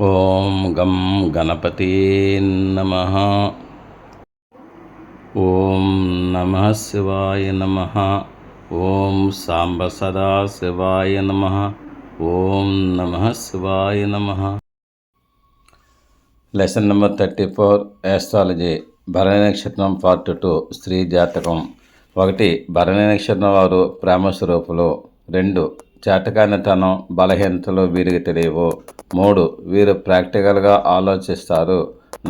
ఓం గం గణపతి నమ. ఓం నమ శివాయ నమ. ఓం సాంబ సదా శివాయ నమ. ఓం నమ శివాయ నమ. Lesson number thirty four astrology Bharani నక్షత్రం పార్ట్ టూ స్త్రీ జాతకం. ఒకటి భరణి నక్షత్రం వారు ప్రేమ స్వరూపులు. రెండు చేతకానితనం బలహీనతలు వీరికి తెలియవు. మూడు వీరు ప్రాక్టికల్గా ఆలోచిస్తారు.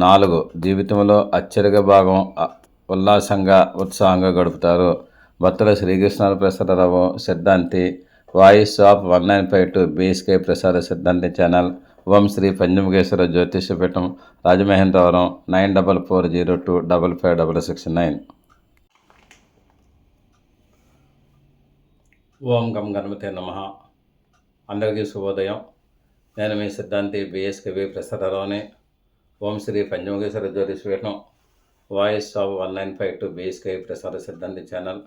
నాలుగు జీవితంలో అత్యధిక భాగం ఉల్లాసంగా ఉత్సాహంగా గడుపుతారు. భర్తలు శ్రీకృష్ణ ప్రసాదరావు సిద్ధాంతి voice of one nine five two BSK Prasada సిద్ధాంతి ఛానల్ ఓం Shri Panchamukheshwara Jyotishapeetham Rajamahendravaram nine double four zero two double five double six nine. ఓం గం గణపతే నమ. అందరికీ శుభోదయం. నేను మీ సిద్ధాంతి బిఎస్కేవి ప్రసాదరావుని. ఓం Shri Panchamukheshwara Jyotishapeetham voice of one nine five two BSK Prasada సిద్ధాంతి ఛానల్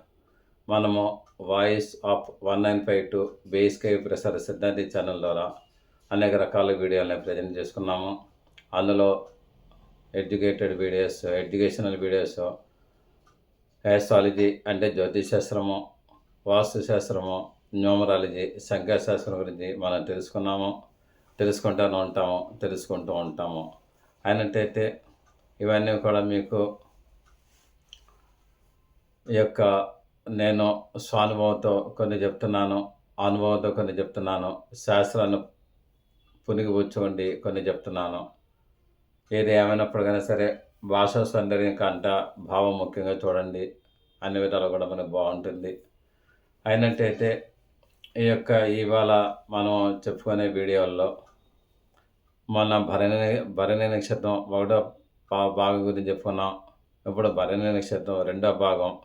మనము voice of one nine five two BSK Prasada సిద్ధాంతి ఛానల్ ద్వారా అనేక రకాల వీడియోలను ప్రజెంట్ చేసుకున్నాము. అందులో educated videos educational videos astrology అంటే జ్యోతిష్ శాస్త్రము వాస్తుశాస్త్రము న్యూమరాలజీ సంఖ్యాశాస్త్రం గురించి మనం తెలుసుకున్నాము తెలుసుకుంటూనే ఉంటాము తెలుసుకుంటూ ఉంటాము. అయినట్టయితే ఇవన్నీ కూడా మీకు ఈ యొక్క నేను స్వానుభవంతో కొన్ని చెప్తున్నాను అనుభవంతో కొన్ని చెప్తున్నాను శాస్త్రాన్ని పునిగిపుచ్చుకోండి కొన్ని చెప్తున్నాను. ఏది ఏమైనప్పటికైనా సరే భాషా సౌందర్యం కంట భావం ముఖ్యంగా చూడండి అన్ని విధాలు కూడా మనకు బాగుంటుంది. అయినట్టయితే ఈ యొక్క ఇవాళ మనం చెప్పుకునే వీడియోల్లో మన భరణి భరణి నక్షత్రం ఒకటో భాగం గురించి చెప్పుకున్నాం. ఇప్పుడు భరణి నక్షత్రం రెండో భాగం.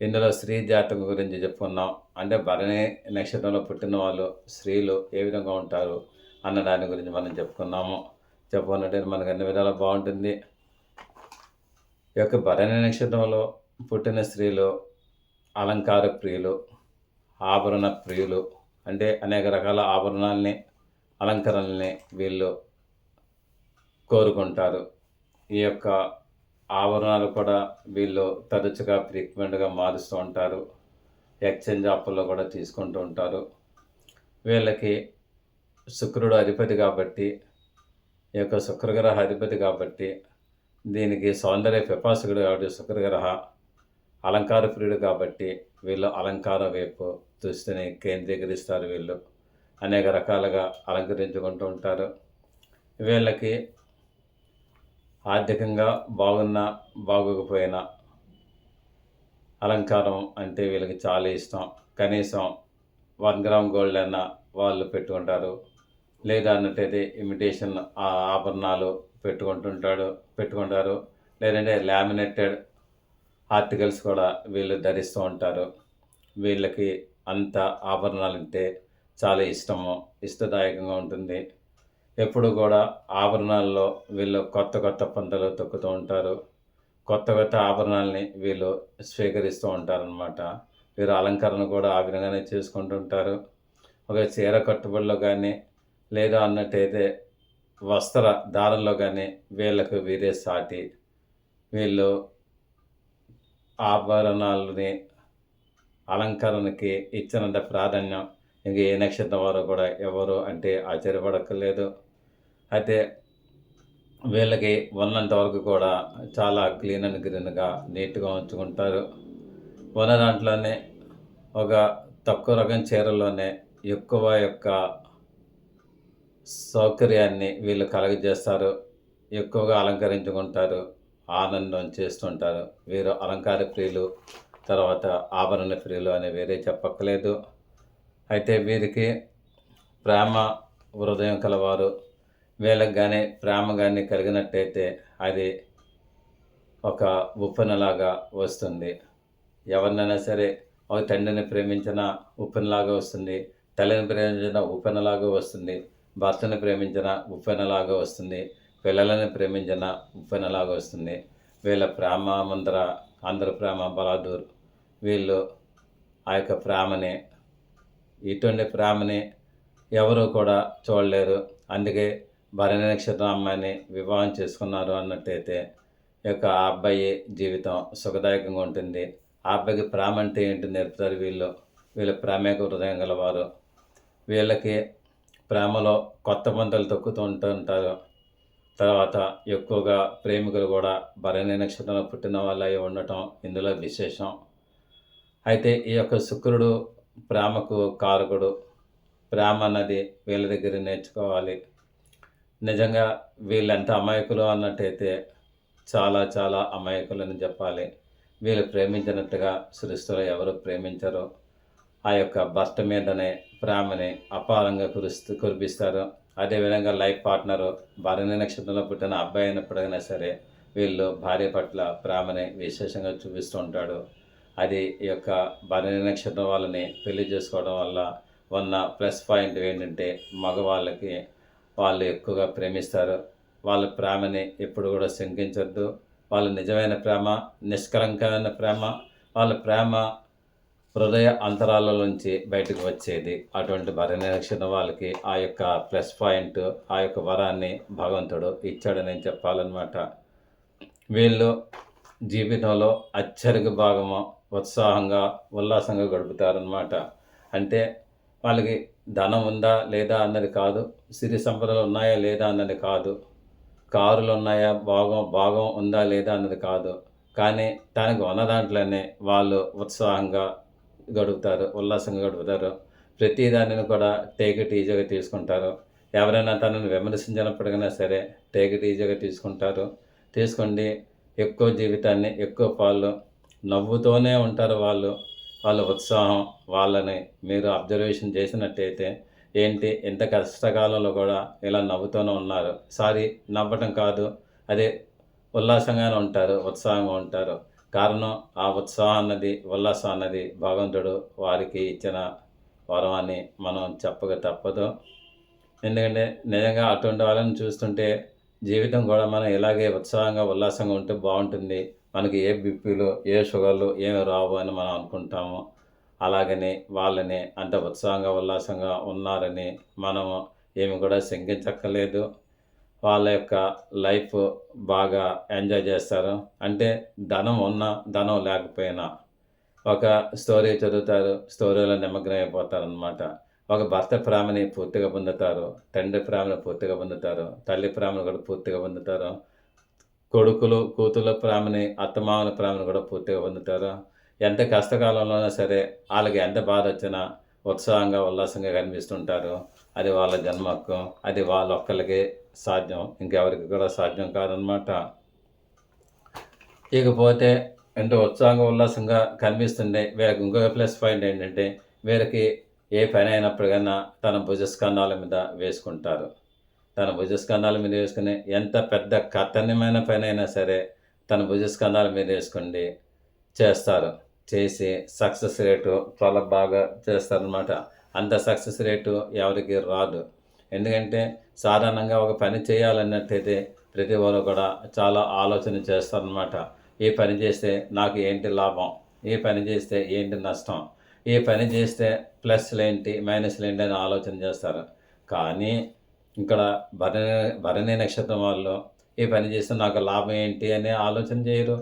ఇందులో స్త్రీ జాతకం గురించి చెప్పుకున్నాం. అంటే భరణి నక్షత్రంలో పుట్టిన వాళ్ళు స్త్రీలు ఏ విధంగా ఉంటారు అన్న దాని గురించి మనం చెప్పుకున్నాము. చెప్పుకున్నట్టు మనకు అన్ని విధాలు బాగుంటుంది. ఈ యొక్క భరణి నక్షత్రంలో పుట్టిన స్త్రీలు అలంకార ప్రియులు ఆభరణ ప్రియులు. అంటే అనేక రకాల ఆభరణాలని అలంకరణల్ని వీళ్ళు కోరుకుంటారు. ఈ యొక్క ఆభరణాలు కూడా వీళ్ళు తరచుగా ఫ్రీక్వెంట్గా మారుస్తూ ఉంటారు. ఎక్స్చేంజ్ ఆఫర్లో కూడా తీసుకుంటూ ఉంటారు. వీళ్ళకి శుక్రుడు అధిపతి కాబట్టి ఈ యొక్క శుక్రగ్రహ అధిపతి కాబట్టి దీనికి సౌందర్య పిపాసకుడు కాబట్టి శుక్రగ్రహ అలంకార ప్రియుడు కాబట్టి వీళ్ళు అలంకార వైపు దృష్టిని కేంద్రీకరిస్తారు వీళ్ళు. అనేక రకాలుగా అలంకరించుకుంటూ ఉంటారు. వీళ్ళకి ఆర్థికంగా బాగున్నా బాగోకపోయినా అలంకారం అంటే వీళ్ళకి చాలా ఇష్టం. కనీసం వన్ గ్రామ్ గోల్డ్ అన్న వాళ్ళు పెట్టుకుంటారు. లేదా అన్నట్టయితే ఇమిటేషన్ ఆభరణాలు పెట్టుకుంటుంటాడు పెట్టుకుంటారు. లేదంటే లామినేటెడ్ ఆర్టికల్స్ కూడా వీళ్ళు ధరిస్తూ ఉంటారు. వీళ్ళకి అంత ఆభరణాలు అంటే చాలా ఇష్టము ఇష్టదాయకంగా ఉంటుంది. ఎప్పుడు కూడా ఆభరణాల్లో వీళ్ళు కొత్త కొత్త పందలు తొక్కుతూ ఉంటారు. కొత్త కొత్త ఆభరణాలని వీళ్ళు స్వీకరిస్తూ ఉంటారనమాట వీరు అలంకరణ కూడా ఆ విధంగానే చేసుకుంటుంటారు. ఒక చీర కట్టుబడిలో కానీ లేదా అన్నట్టయితే వస్త్ర దారంలో కానీ వీళ్ళకు వీరే సాటి. వీళ్ళు ఆభరణాలని అలంకరణకి ఇచ్చినంత ప్రాధాన్యం ఇంక ఏ నక్షత్రం వారు కూడా ఎవరు అంటే ఆశ్చర్యపడక్కర్లేదు. అయితే వీళ్ళకి ఉన్నంత వరకు కూడా చాలా క్లీన్ అండ్ గ్రీన్గా నీట్గా ఉంచుకుంటారు. ఉన్న దాంట్లోనే ఒక తక్కువ రకం చీరలోనే ఎక్కువ యొక్క సౌకర్యాన్ని వీళ్ళు కలగజేస్తారు. ఎక్కువగా అలంకరించుకుంటారు. ఆనందం చేస్తుంటారు. వీరు అలంకార ప్రియులు. తర్వాత ఆభరణ ప్రియులు అని వేరే చెప్పక్కలేదు. అయితే వీరికి ప్రేమ హృదయం కలవారు. వీళ్ళకి కానీ ప్రేమ కానీ కలిగినట్టయితే అది ఒక ఉప్పెనలాగా వస్తుంది. ఎవరినైనా సరే ఒక తండ్రిని ప్రేమించిన ఉప్పెనలాగా వస్తుంది. తల్లిని ప్రేమించిన ఉప్పెనలాగా వస్తుంది. భర్తను ప్రేమించిన ఉప్పెనలాగా వస్తుంది. పిల్లలని ప్రేమించిన ఉప్పెనలాగా వస్తుంది. వీళ్ళ ప్రేమ ముందర అందరు ప్రేమ బలాదూర్. వీళ్ళు ఆ యొక్క ప్రేమని ఇటువంటి ప్రేమని ఎవరు కూడా చూడలేరు. అందుకే భరణి నక్షత్రం అమ్మాయిని వివాహం చేసుకున్నారు అన్నట్టయితే ఈ యొక్క ఆ అబ్బాయి జీవితం సుఖదాయకంగా ఉంటుంది. ఆ అబ్బాయికి ప్రేమ అంటే ఏంటి నేర్పుతారు వీళ్ళు? వీళ్ళ ప్రేమేక హృదయం గలవారు. వీళ్ళకి ప్రేమలో కొత్త పంటలు తొక్కుతూ ఉంటూ ఉంటారు. తర్వాత ఎక్కువగా ప్రేమికులు కూడా భరణి నక్షత్రంలో పుట్టిన వాళ్ళై ఉండటం ఇందులో విశేషం. అయితే ఈ యొక్క శుక్రుడు ప్రేమకు కారకుడు. ప్రేమ అన్నది వీళ్ళ దగ్గర నేర్చుకోవాలి. నిజంగా వీళ్ళెంత అమాయకులు అన్నట్టయితే చాలా చాలా అమాయకులని చెప్పాలి. వీళ్ళు ప్రేమించినట్టుగా సృష్టిలో ఎవరు ప్రేమించరు. ఆ యొక్క భర్త మీదనే ప్రేమని అపారంగా కురుస్తూ కురిపిస్తారు. అదేవిధంగా లైఫ్ పార్ట్నరు భరణి నక్షత్రంలో పుట్టిన అబ్బాయి అయినప్పుడైనా సరే వీళ్ళు భార్య పట్ల ప్రేమని విశేషంగా చూపిస్తూ ఉంటాడు. అది ఈ యొక్క భరణి నక్షత్రం వాళ్ళని పెళ్ళి చేసుకోవడం వల్ల ఉన్న ప్లస్ పాయింట్ ఏంటంటే మగవాళ్ళకి వాళ్ళు ఎక్కువగా ప్రేమిస్తారు. వాళ్ళ ప్రేమని ఎప్పుడు కూడా శంకించొద్దు. వాళ్ళ నిజమైన ప్రేమ నిష్కలంకమైన ప్రేమ వాళ్ళ ప్రేమ హృదయ అంతరాల నుంచి బయటకు వచ్చేది. అటువంటి భరణి వాళ్ళకి ఆ యొక్క ప్లస్ పాయింట్ ఆ యొక్క వరాన్ని భగవంతుడు ఇచ్చాడని నేను చెప్పాలన్నమాట. వీళ్ళు జీవితంలో అత్యధిక భాగము ఉత్సాహంగా ఉల్లాసంగా గడుపుతారనమాట అంటే వాళ్ళకి ధనం ఉందా లేదా అన్నది కాదు సిరి సంపదలు ఉన్నాయా లేదా అన్నది కాదు కారులు ఉన్నాయా భాగం భాగం ఉందా లేదా అన్నది కాదు. కానీ తనకు ఉన్న దాంట్లోనే వాళ్ళు ఉత్సాహంగా గడుపుతారు ఉల్లాసంగా గడుపుతారు. ప్రతి దానిని కూడా టేక్ ఇట్ ఈజీగా తీసుకుంటారు. ఎవరైనా తనని విమర్శించినప్పటికైనా సరే టేక్ ఇట్ ఈజీగా తీసుకుంటారు. తీసుకోండి ఎక్కువ జీవితాన్ని ఎక్కువ పాలు నవ్వుతూనే ఉంటారు వాళ్ళు. వాళ్ళ ఉత్సాహం వాళ్ళని మీరు అబ్జర్వేషన్ చేసినట్టయితే ఏంటి ఎంత కష్టకాలంలో కూడా ఇలా నవ్వుతూనే ఉన్నారు. సారీ నవ్వటం కాదు. అదే ఉల్లాసంగానే ఉంటారు ఉత్సాహంగా ఉంటారు. కారణం ఆ ఉత్సాహం అన్నది ఉల్లాసం అన్నది భగవంతుడు వారికి ఇచ్చిన వరం అని మనం చెప్పక తప్పదు. ఎందుకంటే నిజంగా అటువంటి వాళ్ళని చూస్తుంటే జీవితం కూడా మనం ఇలాగే ఉత్సాహంగా ఉల్లాసంగా ఉంటే బాగుంటుంది. మనకి ఏ బిప్పులు ఏ షుగర్లు ఏమి రావు అని మనం అనుకుంటాము. అలాగని వాళ్ళని అంత ఉత్సాహంగా ఉల్లాసంగా ఉన్నారని మనము ఏమి కూడా శంకించక్కర్లేదు. వాళ్ళ యొక్క లైఫ్ బాగా ఎంజాయ్ చేస్తారు. అంటే ధనం ఉన్నా ధనం లేకపోయినా ఒక స్టోరీ చదువుతారు స్టోరీలో నిమగ్నం అయిపోతారు అనమాట ఒక భర్త ప్రేమని పూర్తిగా పొందుతారు తండ్రి ప్రేమను పూర్తిగా పొందుతారు తల్లి ప్రేమను కూడా పూర్తిగా పొందుతారు కొడుకులు కూతుళ్ళ ప్రేమని అత్తమామల ప్రేమను కూడా పూర్తిగా పొందుతారు. ఎంత కష్టకాలంలోనైనా సరే వాళ్ళకి ఎంత బాధ వచ్చినా ఉత్సాహంగా ఉల్లాసంగా కనిపిస్తుంటారు. అది వాళ్ళ జన్మ అది వాళ్ళ ఒక్కరికి సాధ్యం ఇంకెవరికి కూడా సాధ్యం కాదనమాట ఇకపోతే ఎంతో ఉత్సాహంగా ఉల్లాసంగా కనిపిస్తుండే వీళ్ళకి ఇంకొక ప్లస్ పాయింట్ ఏంటంటే వీరికి ఏ పని అయినప్పటికైనా తన భుజస్కంధాల మీద వేసుకుంటారు. తన భుజస్కంధాల మీద వేసుకుని ఎంత పెద్ద కఠినమైన పని అయినా సరే తన భుజస్కంధాల మీద వేసుకుండి చేస్తారు. చేసి సక్సెస్ రేటు చాలా బాగా చేస్తారనమాట అంత సక్సెస్ రేటు ఎవరికి రాదు. ఎందుకంటే సాధారణంగా ఒక పని చేయాలన్నట్టయితే ప్రతి ఒక్కరు కూడా చాలా ఆలోచన చేస్తారనమాట ఈ పని చేస్తే నాకు ఏంటి లాభం? ఈ పని చేస్తే ఏంటి నష్టం? ఈ పని చేస్తే ప్లస్లు ఏంటి మైనస్లు ఏంటి అని ఆలోచన చేస్తారు. కానీ ఇక్కడ భరణి భరణి నక్షత్రం వాళ్ళు ఈ పని చేస్తే నాకు లాభం ఏంటి అని ఆలోచన చేయరు.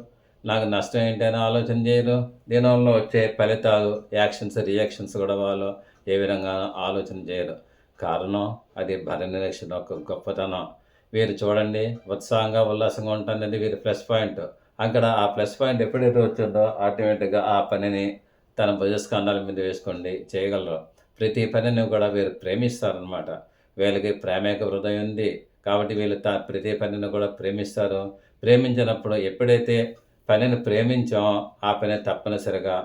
నాకు నష్టం ఏంటి అని ఆలోచన చేయరు. దీనివల్ల వచ్చే ఫలితాలు యాక్షన్స్ రియాక్షన్స్ కూడా వాళ్ళు ఏ విధంగా ఆలోచన చేయరు. కారణం అది భరణి రక్షణ ఒక గొప్పతనం. వీరు చూడండి ఉత్సాహంగా ఉల్లాసంగా ఉంటుంది వీరి ప్లస్ పాయింట్. అక్కడ ఆ ప్లస్ పాయింట్ ఎప్పుడైతే వచ్చిందో ఆటోమేటిక్గా ఆ పనిని తన భుజస్కంధాల మీద వేసుకోండి చేయగలరు. ప్రతి పనిని కూడా వీరు ప్రేమిస్తారనమాట వీళ్ళకి ప్రేమేక హృదయం ఉంది కాబట్టి వీళ్ళు తా ప్రతి పనిని కూడా ప్రేమిస్తారు. ప్రేమించినప్పుడు ఎప్పుడైతే పనిని ప్రేమించామో ఆ పని తప్పనిసరిగా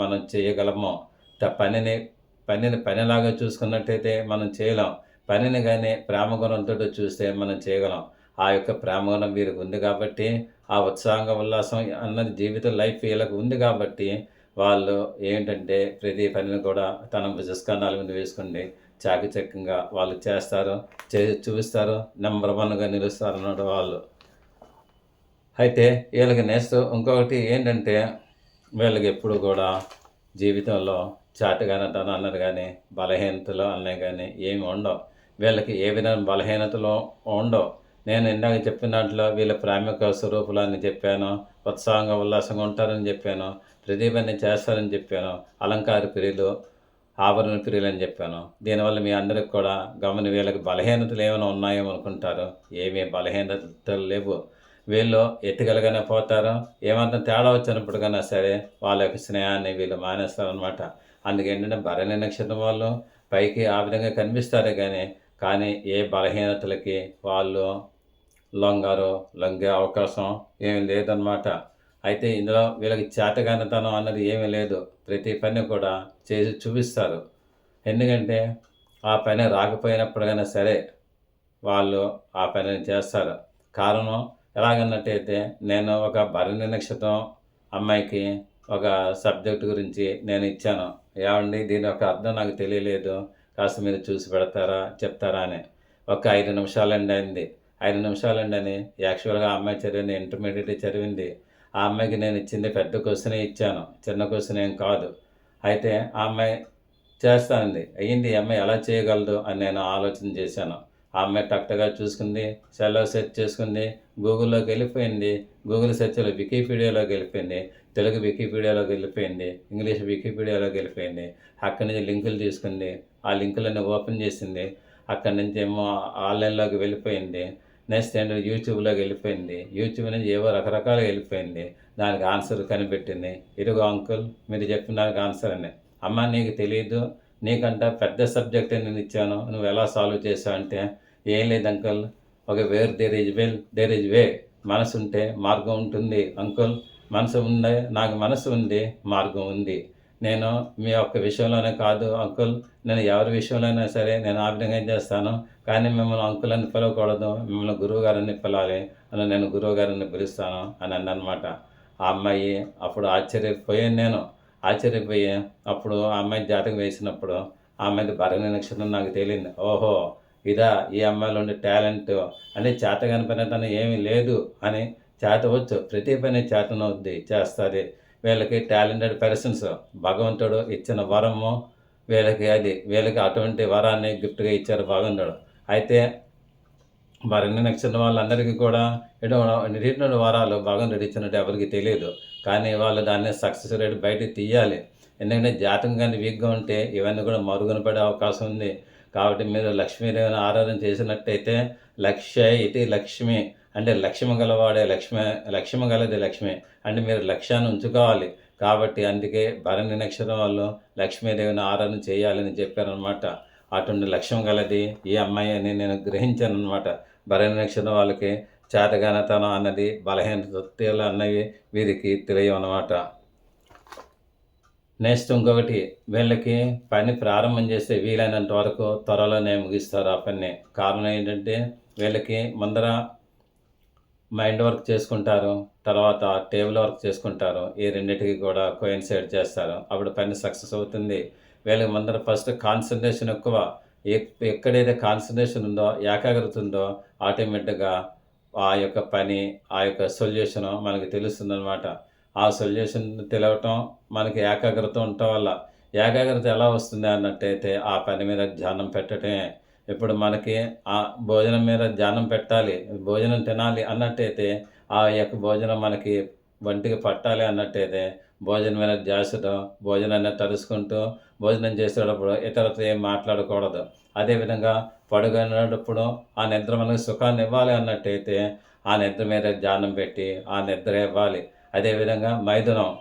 మనం చేయగలమో త పనిని పనిని పనిలాగా చూసుకున్నట్టయితే మనం చేయలేం. పనిని కానీ ప్రేమ గుణంతో చూస్తే మనం చేయగలం. ఆ యొక్క ప్రేమ గుణం వీరికి ఉంది కాబట్టి ఆ ఉత్సాహంగా ఉల్లాసం అన్నది జీవిత లైఫ్ వీళ్ళకి ఉంది కాబట్టి వాళ్ళు ఏంటంటే ప్రతి పనిని కూడా తన భుజస్కంధాల మీద వేసుకుని చాకచక్యంగా వాళ్ళు చేస్తారు చే చూపిస్తారు నెంబర్ వన్గా నిలుస్తారు అన్నాడు వాళ్ళు. అయితే వీళ్ళకి నెక్స్ట్ ఇంకొకటి ఏంటంటే వీళ్ళకి ఎప్పుడు కూడా జీవితంలో చాటుగానే తన అన్నది కానీ బలహీనతలు అన్నీ కానీ ఏమి ఉండవు. వీళ్ళకి ఏ విధమైన బలహీనతలు ఉండవు. నేను ఇందాక చెప్పిన దాంట్లో వీళ్ళ ప్రాముఖ్య అని చెప్పాను ఉత్సాహంగా ఉల్లాసంగా ఉంటారని చెప్పాను ప్రతిభని చేస్తారని చెప్పాను అలంకార ప్రియులు ఆభరణ ప్రియులు అని చెప్పాను. దీనివల్ల మీ అందరికి కూడా గమని వీళ్ళకి బలహీనతలు ఏమైనా ఉన్నాయో అనుకుంటారు. ఏమీ బలహీనతలు లేవు. వీళ్ళు ఎత్తుగలగానే పోతారు. ఏమంత తేడా వచ్చినప్పుడు కన్నా సరే వాళ్ళ యొక్క స్నేహాన్ని వీళ్ళు మానేస్తారనమాట అందుకే ఏంటంటే భరణి నక్షత్రం వాళ్ళు పైకి ఆ విధంగా కనిపిస్తారే కానీ కానీ ఏ బలహీనతలకి వాళ్ళు లొంగారు లొంగే అవకాశం ఏమీ లేదనమాట అయితే ఇందులో వీళ్ళకి చేతగానితనం అన్నది ఏమీ లేదు. ప్రతి పని కూడా చేసి చూపిస్తారు. ఎందుకంటే ఆ పని రాకపోయినప్పుడైనా సరే వాళ్ళు ఆ పనిని చేస్తారు. కారణం ఎలాగన్నట్టయితే నేను ఒక భరణి నక్షత్రం అమ్మాయికి ఒక సబ్జెక్ట్ గురించి నేను ఇచ్చాను. ఏమండి దీని యొక్క అర్థం నాకు తెలియలేదు. కాస్త మీరు చూసి పెడతారా చెప్తారా అని. ఒక ఐదు నిమిషాలండి అయింది ఐదు నిమిషాలండి అని యాక్చువల్గా అమ్మాయి చదివింది ఇంటర్మీడియట్ చదివింది. ఆ అమ్మాయికి నేను ఇచ్చింది పెద్ద క్వశ్చనే ఇచ్చాను. చిన్న క్వశ్చన్ ఏం కాదు. అయితే ఆ అమ్మాయి చేస్తానండి అయ్యింది ఈ అమ్మాయి ఎలా చేయగలదు అని నేను ఆలోచన చేశాను. ఆమె టక్టగా చూసుకుంది సెల్లో సెర్చ్ చేసుకుంది గూగుల్లోకి వెళ్ళిపోయింది గూగుల్ సెర్చ్లో వికీపీడియాలోకి వెళ్ళిపోయింది తెలుగు వికీపీడియాలోకి వెళ్ళిపోయింది ఇంగ్లీష్ వికీపీడియాలోకి వెళ్ళిపోయింది అక్కడి నుంచి లింకులు తీసుకుంది ఆ లింకులన్నీ ఓపెన్ చేసింది అక్కడి నుంచి ఏమో ఆన్లైన్లోకి వెళ్ళిపోయింది నెక్స్ట్ ఏంటో యూట్యూబ్లోకి వెళ్ళిపోయింది యూట్యూబ్ నుంచి ఏవో రకరకాలుగా వెళ్ళిపోయింది దానికి ఆన్సర్ కనిపెట్టింది ఇరుగు అంకుల్ మీరు చెప్పిన దానికి ఆన్సర్ అని. అమ్మ నీకు తెలియదు నీకంట పెద్ద సబ్జెక్ట్ నేను ఇచ్చాను నువ్వు ఎలా సాల్వ్ చేసావు అంటే ఏం లేదు అంకుల్. ఒక where there is will there is way మనసు ఉంటే మార్గం ఉంటుంది అంకుల్. మనసు ఉంది నాకు మనసు ఉంది మార్గం ఉంది. నేను మీ యొక్క విషయంలోనే కాదు అంకుల్. నేను ఎవరి విషయంలోనే సరే నేను ఆ విధంగా చేస్తాను? కానీ మిమ్మల్ని అంకుల్ అని పిలవకూడదు. మిమ్మల్ని గురువు గారిని పిలవాలి అని నేను గురువు గారిని పిలుస్తాను అని అన్నమాట. ఆ అమ్మాయి అప్పుడు ఆశ్చర్యపోయాను నేను. ఆశ్చర్యపోయి అప్పుడు ఆ అమ్మాయి జాతకం వేసినప్పుడు ఆ అమ్మాయి భరణి నక్షత్రం నాకు తేలింది. ఓహో! ఇదా ఈ అమ్మాయిలో ఉండే టాలెంట్ అంటే చేత పని తను ఏమీ లేదు అని చేతవచ్చు ప్రతి పని చేతనవుద్ది చేస్తుంది. వీళ్ళకి టాలెంటెడ్ పర్సన్స్ భగవంతుడు ఇచ్చిన వరము వీళ్ళకి అది. వీళ్ళకి అటువంటి వరాన్ని గిఫ్ట్గా ఇచ్చారు భగవంతుడు. అయితే మరిన్ని నక్షత్రం వాళ్ళందరికీ కూడా ఇటువంటి వరాలు భగవంతుడు ఇచ్చినట్టు ఎవరికి తెలియదు. కానీ వాళ్ళు దాన్ని సక్సెస్ రేట్ బయటకు తీయాలి. ఎందుకంటే జాతకం కానీ వీక్గా ఉంటే ఇవన్నీ కూడా మరుగున పడే అవకాశం ఉంది. కాబట్టి మీరు లక్ష్మీదేవిని ఆరాధన చేసినట్టయితే లక్ష్య ఇది లక్ష్మి. అంటే లక్ష్మి గలవాడే లక్ష్మి లక్ష్మి గలది లక్ష్మి. అంటే మీరు లక్ష్యాన్ని ఉంచుకోవాలి. కాబట్టి అందుకే భరణి నక్షత్రం వాళ్ళు లక్ష్మీదేవిని ఆరాధన చేయాలని చెప్పారనమాట అటువంటి లక్ష్యం గలది ఈ అమ్మాయి అని నేను గ్రహించాను అనమాట భరణి నక్షత్రం వాళ్ళకి చేతగానతనం అన్నది బలహీనతలు అన్నవి వీరికి తెలియవన్నమాట. నెక్స్ట్ ఇంకొకటి వీళ్ళకి పని ప్రారంభం చేస్తే వీలైనంత వరకు త్వరలోనే ముగిస్తారు ఆ పని. కారణం ఏంటంటే వీళ్ళకి ముందర మైండ్ వర్క్ చేసుకుంటారు తర్వాత టేబుల్ వర్క్ చేసుకుంటారు ఈ రెండింటికి కూడా కోయిన్సైడ్ చేస్తారు. అప్పుడు పని సక్సెస్ అవుతుంది. వీళ్ళకి ముందర ఫస్ట్ కాన్సన్ట్రేషన్ ఎక్కువ. ఎక్కడైతే కాన్సన్ట్రేషన్ ఉందో ఏకాగ్రత ఉందో ఆటోమేటిక్గా ఆ యొక్క పని ఆ యొక్క సొల్యూషన్ మనకి తెలుస్తుందన్నమాట. ఆ సొల్యూషన్ తెలవటం మనకి ఏకాగ్రత ఉండటం వల్ల ఏకాగ్రత ఎలా వస్తుంది అన్నట్టయితే ఆ పని మీద ధ్యానం పెట్టడమే ఇప్పుడు మనకి ఆ భోజనం మీద ధ్యానం పెట్టాలి భోజనం తినాలి అన్నట్టయితే ఆ యొక్క భోజనం మనకి వంటికి పట్టాలి అన్నట్టయితే భోజనం మీద చేసడం భోజనాన్ని తరుచుకుంటూ భోజనం చేసేటప్పుడు ఇతరులతో ఏం మాట్లాడకూడదు. అదేవిధంగా పడుకునేటప్పుడు ఆ నిద్ర మనకు సుఖాన్ని ఇవ్వాలి అన్నట్టయితే ఆ నిద్ర మీద ధ్యానం పెట్టి ఆ నిద్ర ఇవ్వాలి. అదేవిధంగా మైథునం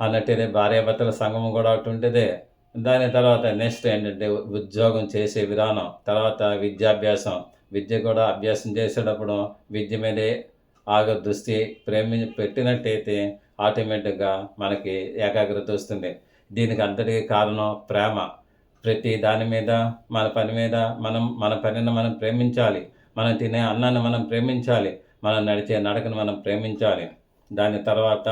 అన్నట్టయితే భార్యాభర్తల సంఘం కూడా ఒకటి ఉంటుంది. దాని తర్వాత నెక్స్ట్ ఏంటంటే ఉద్యోగం చేసే విధానం తర్వాత విద్యాభ్యాసం. విద్య కూడా అభ్యాసం చేసేటప్పుడు విద్య మీదే ఆగ దృష్టి ప్రేమి పెట్టినట్టయితే ఆటోమేటిక్గా మనకి ఏకాగ్రత వస్తుంది. దీనికి అంతటికి కారణం ప్రేమ. ప్రతి దాని మీద మన పని మీద మనం మన పనిని మనం ప్రేమించాలి. మనం తినే అన్నాన్ని మనం ప్రేమించాలి. మనం నడిచే నడకను మనం ప్రేమించాలి. దాని తర్వాత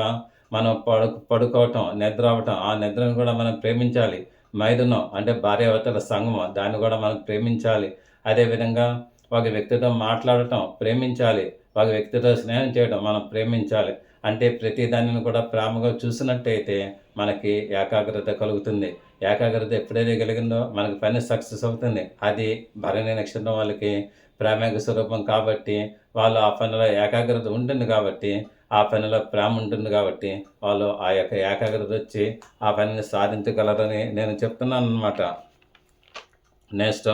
మనం పడు పడుకోవటం నిద్ర అవ్వటం ఆ నిద్రను కూడా మనం ప్రేమించాలి. మైదునం అంటే భార్యాభర్తల సంగమం దాన్ని కూడా మనం ప్రేమించాలి. అదేవిధంగా ఒక వ్యక్తితో మాట్లాడటం ప్రేమించాలి. ఒక వ్యక్తితో స్నేహం చేయడం మనం ప్రేమించాలి. అంటే ప్రతి దానిని కూడా ప్రేమగా చూసినట్టయితే మనకి ఏకాగ్రత కలుగుతుంది. ఏకాగ్రత ఎప్పుడైతే కలిగిందో మనకి పని సక్సెస్ అవుతుంది. అది భరణి నక్షత్రం వాళ్ళకి ప్రేమక స్వరూపం కాబట్టి వాళ్ళు ఆ పనిలో ఏకాగ్రత ఉంటుంది కాబట్టి ఆ పనిలో ప్రేమ ఉంటుంది కాబట్టి వాళ్ళు ఆ యొక్క ఏకాగ్రత వచ్చి ఆ పనిని సాధించగలరని నేను చెప్తున్నాను అనమాట నెక్స్ట్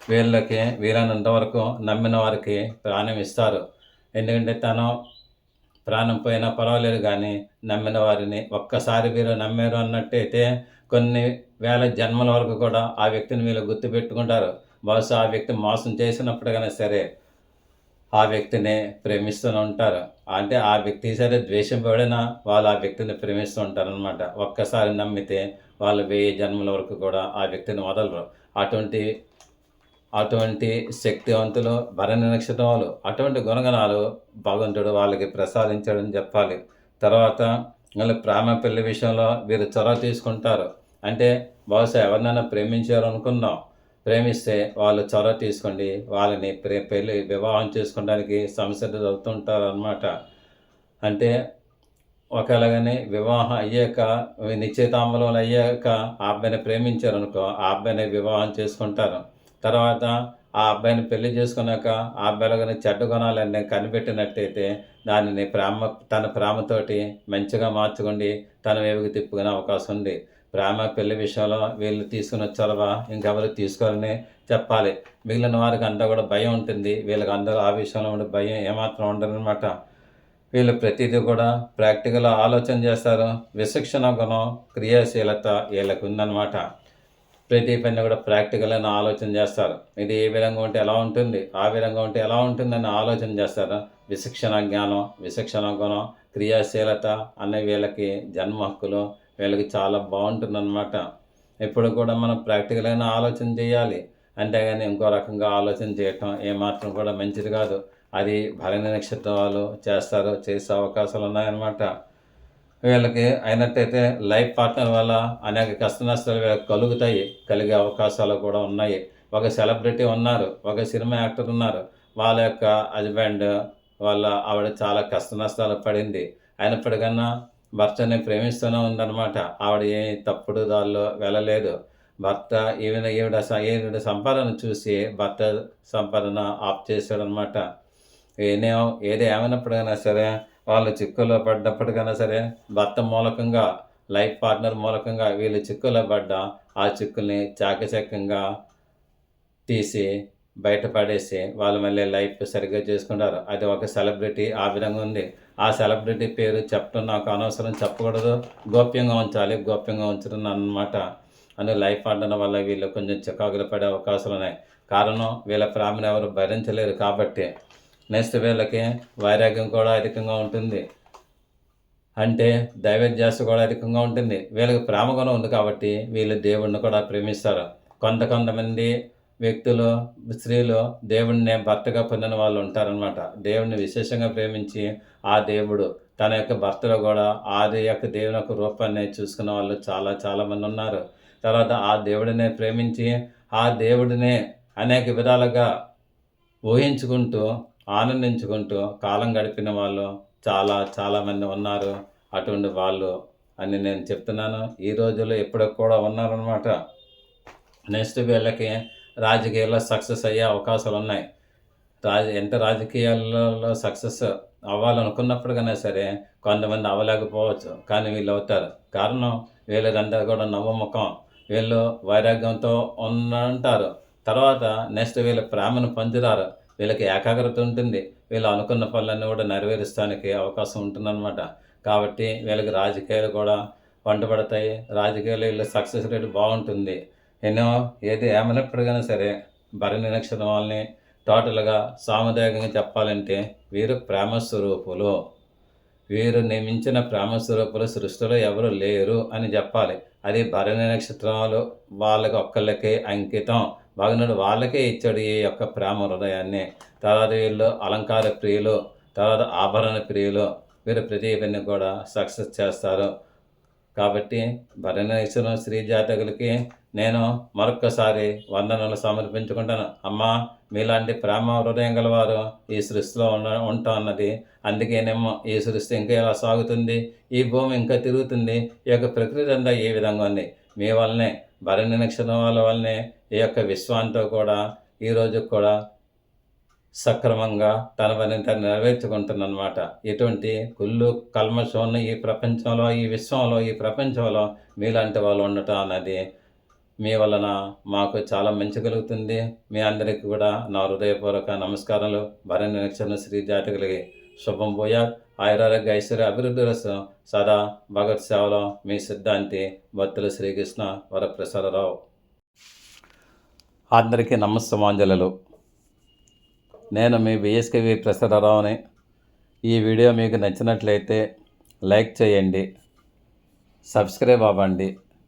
వీళ్ళకి వీలైనంత వరకు నమ్మిన వారికి ప్రాణం ఇస్తారు. ఎందుకంటే తను ప్రాణం పోయినా పర్వాలేదు కానీ నమ్మిన వారిని ఒక్కసారి వీరు నమ్మారు అన్నట్టయితే కొన్ని వేల జన్మల వరకు కూడా ఆ వ్యక్తిని వీళ్ళు గుర్తుపెట్టుకుంటారు బహుశా ఆ వ్యక్తి మోసం చేసినప్పటికైనా సరే ఆ వ్యక్తిని ప్రేమిస్తూనే ఉంటారు. అంటే ఆ వ్యక్తి సరే ద్వేషం పడినా వాళ్ళు ఆ వ్యక్తిని ప్రేమిస్తూ ఉంటారనమాట ఒక్కసారి నమ్మితే వాళ్ళు వెయ్యి జన్మల వరకు కూడా ఆ వ్యక్తిని వదలరు. అటువంటి అటువంటి శక్తివంతులు భరణ నక్షత్రం వాళ్ళు అటువంటి గుణగణాలు భగవంతుడు వాళ్ళకి ప్రసాదించడం చెప్పాలి. తర్వాత మళ్ళీ ప్రేమ పెళ్ళి విషయంలో వీరు చొరవ తీసుకుంటారు. అంటే బహుశా ఎవరినైనా ప్రేమించారు అనుకుందాం ప్రేమిస్తే వాళ్ళు చొరవ తీసుకోండి. వాళ్ళని ప్రే పెళ్ళి వివాహం చేసుకోవడానికి సమస్యలు చదువుతుంటారు అనమాట అంటే ఒకలాగానే వివాహం అయ్యాక నిశ్చితాంబలం అయ్యాక ఆ అబ్బాయిని ప్రేమించారు అనుకో ఆ అబ్బాయిని వివాహం చేసుకుంటారు. తర్వాత ఆ అబ్బాయిని పెళ్ళి చేసుకున్నాక ఆ అబ్బాయిలో కానీ చెడ్డ గుణాలన్నీ కనిపెట్టినట్టయితే దానిని ప్రేమ తన ప్రేమతోటి మంచిగా మార్చుకోండి. తన వేవికి తిప్పుకునే అవకాశం ఉంది. ప్రేమ పెళ్ళి విషయంలో వీళ్ళు తీసుకుని వచ్చారవా ఇంకెవరు తీసుకోవాలని చెప్పాలి. మిగిలిన వారికి అంతా కూడా భయం ఉంటుంది. వీళ్ళకి అందరూ ఆ విషయంలో ఉండే భయం ఏమాత్రం ఉండదన్నమాట. వీళ్ళు ప్రతిదీ కూడా ప్రాక్టికల్ ఆలోచన చేస్తారు. విశిక్షణ గుణం క్రియాశీలత వీళ్ళకి ఉందన్నమాట. ప్రతి పని కూడా ప్రాక్టికల్ అని ఆలోచన చేస్తారు. ఇది ఏ విధంగా ఉంటే ఎలా ఉంటుంది? ఆ విధంగా ఉంటే ఎలా ఉంటుందని ఆలోచన చేస్తారు. విశిక్షణ జ్ఞానం విశిక్షణ గుణం క్రియాశీలత అనే వీళ్ళకి జన్మ హక్కులు వీళ్ళకి చాలా బాగుంటుంది అనమాట ఎప్పుడు కూడా మనం ప్రాక్టికల్ అయిన ఆలోచన చేయాలి. అంతేగాని ఇంకో రకంగా ఆలోచన చేయటం ఏమాత్రం కూడా మంచిది కాదు. అది భరణి నక్షత్రాలు చేస్తారు చేసే అవకాశాలు ఉన్నాయన్నమాట. వీళ్ళకి అయినట్టయితే లైఫ్ పార్ట్నర్ వల్ల అనేక కష్ట నష్టాలు వీళ్ళకి కలుగుతాయి. కలిగే అవకాశాలు కూడా ఉన్నాయి. ఒక సెలబ్రిటీ ఉన్నారు ఒక సినిమా యాక్టర్ ఉన్నారు. వాళ్ళ యొక్క హస్బెండ్ వాళ్ళ ఆవిడ చాలా కష్ట నష్టాలు పడింది. అయినప్పటికన్నా భర్తని ప్రేమిస్తూనే ఉందన్నమాట. ఆవిడ ఏ తప్పుడు దారిలో వెళ్ళలేదు. భర్త ఈవిడ ఈవిడ ఈవిడ సంపాదన చూసి భర్త సంపాదన ఆఫ్ చేశాడనమాట ఏనే ఏది ఏమైనప్పుడైనా సరే వాళ్ళు చిక్కుల్లో పడ్డప్పటికైనా సరే భర్త మూలకంగా లైఫ్ పార్ట్నర్ మూలకంగా వీళ్ళు చిక్కులో పడ్డ ఆ చిక్కుల్ని చాకచక్యంగా తీసి బయటపడేసి వాళ్ళు మళ్ళీ లైఫ్ సరిగ్గా చేసుకుంటారు. అది ఒక సెలబ్రిటీ ఆ విధంగా ఉంది. ఆ సెలబ్రిటీ పేరు చెప్పడం నాకు అనవసరం చెప్పకూడదు. గోప్యంగా ఉంచాలి గోప్యంగా ఉంచడం అన్నమాట. అని లైఫ్ ఆడడం వల్ల వీళ్ళు కొంచెం చికాకులు పడే అవకాశాలు ఉన్నాయి. కారణం వీళ్ళ ప్రేమను ఎవరు భరించలేరు కాబట్టి నెక్స్ట్ వీళ్ళకి వైరాగ్యం కూడా అధికంగా ఉంటుంది. అంటే దైవధ్యాస కూడా అధికంగా ఉంటుంది. వీళ్ళకి ప్రేమ గుణం ఉంది కాబట్టి వీళ్ళు దేవుణ్ణి కూడా ప్రేమిస్తారు. కొంత కొంతమంది వ్యక్తులు స్త్రీలు దేవుడిని భర్తగా పొందిన వాళ్ళు ఉంటారనమాట దేవుడిని విశేషంగా ప్రేమించి ఆ దేవుడు తన యొక్క భర్తలో కూడా ఆది యొక్క దేవుని యొక్క రూపాన్ని చూసుకున్న వాళ్ళు చాలా చాలామంది ఉన్నారు. తర్వాత ఆ దేవుడినే ప్రేమించి ఆ దేవుడినే అనేక విధాలుగా ఊహించుకుంటూ ఆనందించుకుంటూ కాలం గడిపిన వాళ్ళు చాలా చాలామంది ఉన్నారు. అటువంటి వాళ్ళు అని నేను చెప్తున్నాను. ఈ రోజుల్లో ఎప్పటికి కూడా ఉన్నారనమాట నెక్స్ట్ వీళ్ళకి రాజకీయాల్లో సక్సెస్ అయ్యే అవకాశాలు ఉన్నాయి రాజ ఎంత రాజకీయాలలో సక్సెస్ అవ్వాలనుకున్నప్పటికైనా సరే కొంతమంది అవ్వలేకపోవచ్చు కానీ వీళ్ళు అవుతారు. కారణం వీళ్ళదంతా కూడా నవ్వుముఖం. వీళ్ళు వైరాగ్యంతో ఉంటారు తర్వాత నెక్స్ట్ వీళ్ళ ప్రేమను పంచుతారు వీళ్ళకి ఏకాగ్రత ఉంటుంది. వీళ్ళు అనుకున్న పనులన్నీ కూడా నెరవేరుస్తానికి అవకాశం ఉంటుందన్నమాట. కాబట్టి వీళ్ళకి రాజకీయాలు కూడా వంటపడతాయి. రాజకీయాలు వీళ్ళ సక్సెస్ రేట్ బాగుంటుంది. ఎన్నో ఏది ఏమైనప్పటికైనా సరే భరణి నక్షత్రం వాళ్ళని టోటల్గా సాముదాయకంగా చెప్పాలంటే వీరు ప్రేమస్వరూపులు. వీరు నియమించిన ప్రేమ స్వరూపులు సృష్టిలో ఎవరు లేరు అని చెప్పాలి. అది భరణి నక్షత్రాలు వాళ్ళకి ఒక్కళ్ళకే అంకితం. భగనుడు వాళ్ళకే ఇచ్చాడు ఈ యొక్క ప్రేమ హృదయాన్ని. తర్వాత వీళ్ళు అలంకార ప్రియులు తర్వాత ఆభరణ ప్రియులు. వీరు ప్రతి పని కూడా సక్సెస్ చేస్తారు. కాబట్టి భరణి నక్షత్రం స్త్రీ జాతకులకి నేను మరొక్కసారి వందనలు సమర్పించుకుంటాను అమ్మా మీలాంటి ప్రేమ హృదయం గలవారు ఈ సృష్టిలో ఉండ ఉంటా అన్నది. అందుకేనేమో ఈ సృష్టి ఇంకా ఎలా సాగుతుంది? ఈ భూమి ఇంకా తిరుగుతుంది? ఈ యొక్క ప్రకృతి అంతా ఏ విధంగా ఉంది? మీ వల్లనే భరణి నక్షత్రం వాళ్ళ వల్లనే ఈ యొక్క విశ్వాంతో కూడా ఈ కూడా సక్రమంగా తన పనిని తను నెరవేర్చుకుంటుందన్నమాట ఎటువంటి కుళ్ళు కల్మషం ఉన్న ఈ ప్రపంచంలో ఈ విశ్వంలో ఈ ప్రపంచంలో మీలాంటి వాళ్ళు ఉండటం అన్నది మీ వలన మాకు చాలా మంచి కలుగుతుంది. మీ అందరికీ కూడా నా హృదయపూర్వక నమస్కారాలు. భరణి నక్షత్రం శ్రీ జాతకులకి శుభం పోయా. ఆయురారోగ్య ఐశ్వర్య అభివృద్ధి రసం సదా భగత్ సేవలో మీ సిద్ధాంతి భక్తులు శ్రీకృష్ణ వరప్రసాదరావు. అందరికీ నమస్తమాంజలు నేను మీ బిఎస్కేవి ప్రసాదరావుని. ఈ వీడియో మీకు నచ్చినట్లయితే లైక్ చేయండి. సబ్స్క్రైబ్ అవ్వండి.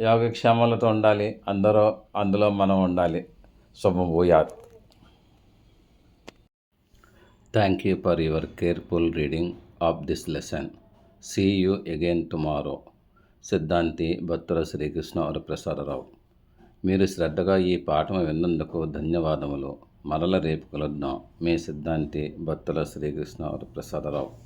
యోగక్షేమాలతో ఉండాలి. అందరూ అందులో మనం ఉండాలి. శుభభూయాత్ thank you for your careful reading of this lesson see you again tomorrow సిద్ధాంతి భక్తుల శ్రీకృష్ణ వరప్రసాదరావు మీరు శ్రద్ధగా ఈ పాఠం విన్నందుకు ధన్యవాదములు. మరల రేపు కలుద్దాం. మీ సిద్ధాంతి భక్తుల శ్రీకృష్ణ వరప్రసాదరావు